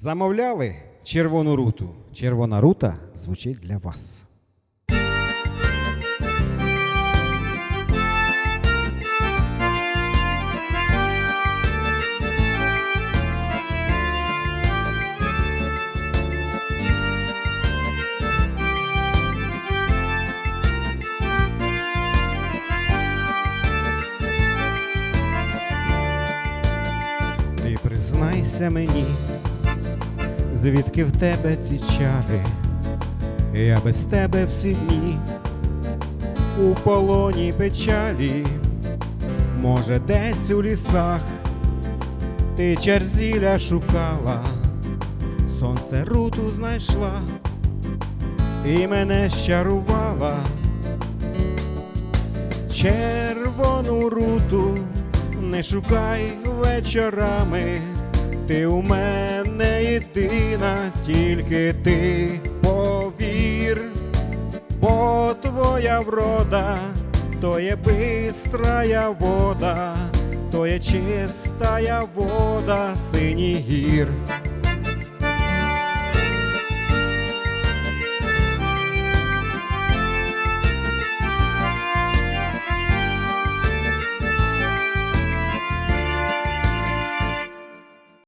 Замовляли червону руту. Червона рута звучить для вас. Ти признайся мені, звідки в тебе ці чари, я без тебе всі дні у полоні печалі, може, десь у лісах ти черзіля шукала, сонце руту знайшла і мене щарувала. Червону руту не шукай вечорами, ти у мене єдина, тільки ти повір, бо твоя врода, то є бистрая вода, то є чистая вода синіх гір.